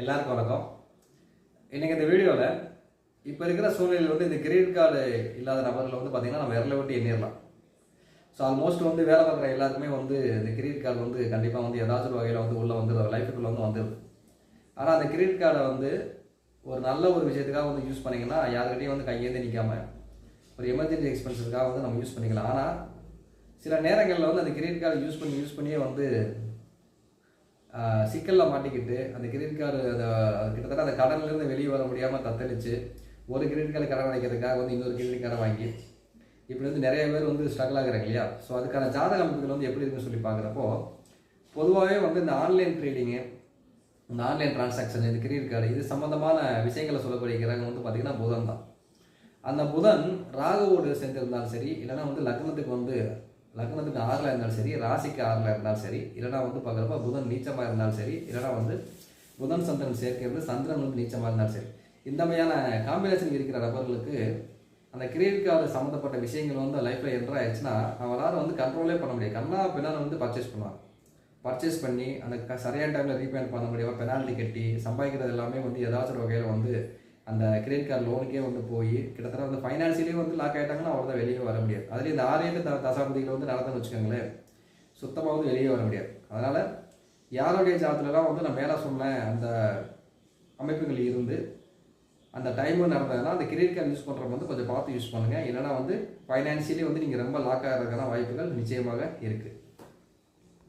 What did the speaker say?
எல்லாருக்கும் வணக்கம். இன்றைக்கி இந்த வீடியோவில் இப்போ இருக்கிற சூழ்நிலையில் வந்து இந்த கிரெடிட் கார்டு இல்லாத நபர்களை வந்து பார்த்திங்கன்னா நம்ம விரலை விட்டு எண்ணிடலாம். ஸோ ஆல்மோஸ்ட் வந்து வேலை பார்க்குற எல்லாருக்குமே வந்து இந்த கிரெடிட் கார்டு வந்து கண்டிப்பாக வந்து ஏதாச்சும் ஒரு வகையில் வந்து உள்ளே வந்துடுது லைஃபுக்குள்ளே வந்து வந்துடுது ஆனால் அந்த கிரெடிட் கார்டை வந்து ஒரு நல்ல ஒரு விஷயத்துக்காக வந்து யூஸ் பண்ணிங்கன்னா யாருக்கிட்டையும் வந்து கையேந்து நிற்காம ஒரு எமர்ஜென்சி எக்ஸ்பென்சஸ்க்காக வந்து நம்ம யூஸ் பண்ணிக்கலாம். ஆனால் சில நேரங்களில் வந்து அந்த கிரெடிட் கார்டு யூஸ் பண்ணி யூஸ் பண்ணியே வந்து சிக்கலில் மாட்டிக்கிட்டு அந்த கிரெடிட் கார்டு அந்த கிட்டத்தட்ட அந்த கடன்லேருந்து வெளியே வர முடியாமல் தத்தளிச்சு ஒரு கிரெடிட் கார்டு கடன் அடைக்கிறதுக்காக வந்து இன்னொரு கிரெடிட் கார்டை வாங்கி இப்படி வந்து நிறைய பேர் வந்து ஸ்ட்ரகிள் ஆகுறாங்க இல்லையா? ஸோ அதுக்கான ஜாதக அமைப்புகள் வந்து எப்படி இருக்குன்னு சொல்லி பார்க்குறப்போ பொதுவாகவே வந்து இந்த ஆன்லைன் ட்ரேடிங்கு இந்த ஆன்லைன் டிரான்சாக்ஷன் இந்த கிரெடிட் கார்டு இது சம்மந்தமான விஷயங்களை சொல்லக்கூடிய கிரகம் வந்து பார்த்திங்கன்னா புதன் தான். அந்த புதன் ராகுவோடு சேர்ந்திருந்தாலும் சரி இல்லைன்னா வந்து லக்னத்துக்கு வந்து லக்னத்துக்கு ஆறில் இருந்தாலும் சரி ராசிக்கு ஆறில் இருந்தாலும் சரி இல்லைனா வந்து பார்க்குறப்ப புதன் நீச்சமாக இருந்தாலும் சரி இல்லைனா வந்து புதன் சந்திரன் சேர்க்கிறது சந்திரன் வந்து நீச்சமாக இருந்தாலும் சரி. இந்த மாதிரியான காம்பினேஷன் இருக்கிற நபர்களுக்கு அந்த கிரெடிட் கார்டு சம்மந்தப்பட்ட விஷயங்கள் வந்து லைஃப்பில் என்ட்ரு ஆயிடுச்சுன்னா அவரால் வந்து கண்ட்ரோலே பண்ண முடியாது. கண்ணா பின்னால் வந்து பர்ச்சேஸ் பண்ணுவாங்க. பர்ச்சேஸ் பண்ணி அந்த சரியான டைமில் ரீபேமெண்ட் பண்ண முடியாமல் பெனால்ட்டி கட்டி சம்பாதிக்கிறது எல்லாமே வந்து ஏதாச்சும் ஒரு வகையில் வந்து அந்த கிரெடிட் கார்டு லோனுக்கே வந்து போய் கிட்டத்தட்ட வந்து ஃபைனான்சியலே வந்து லாக் ஆகிட்டாங்கன்னா அவ்வளோ தான் வெளியே வர முடியாது. அதுலேயும் இந்த ஆறு த தசாபதிகளை வந்து நடந்துன்னு வச்சுக்கோங்களேன். சுத்தமாக வந்து வெளியே வர முடியாது. அதனால் யாருடைய ஜாதத்துலலாம் வந்து நான் மேலே சொன்னேன் அந்த அமைப்புகள் இருந்து அந்த டைம் நடந்ததுன்னா அந்த கிரெடிட் கார்டு யூஸ் பண்ணுறவங்க வந்து கொஞ்சம் பார்த்து யூஸ் பண்ணுங்கள் இல்லைனா வந்து ஃபைனான்சியலி வந்து நீங்கள் ரொம்ப லாக் ஆகிறதுக்கான வாய்ப்புகள் நிச்சயமாக இருக்குது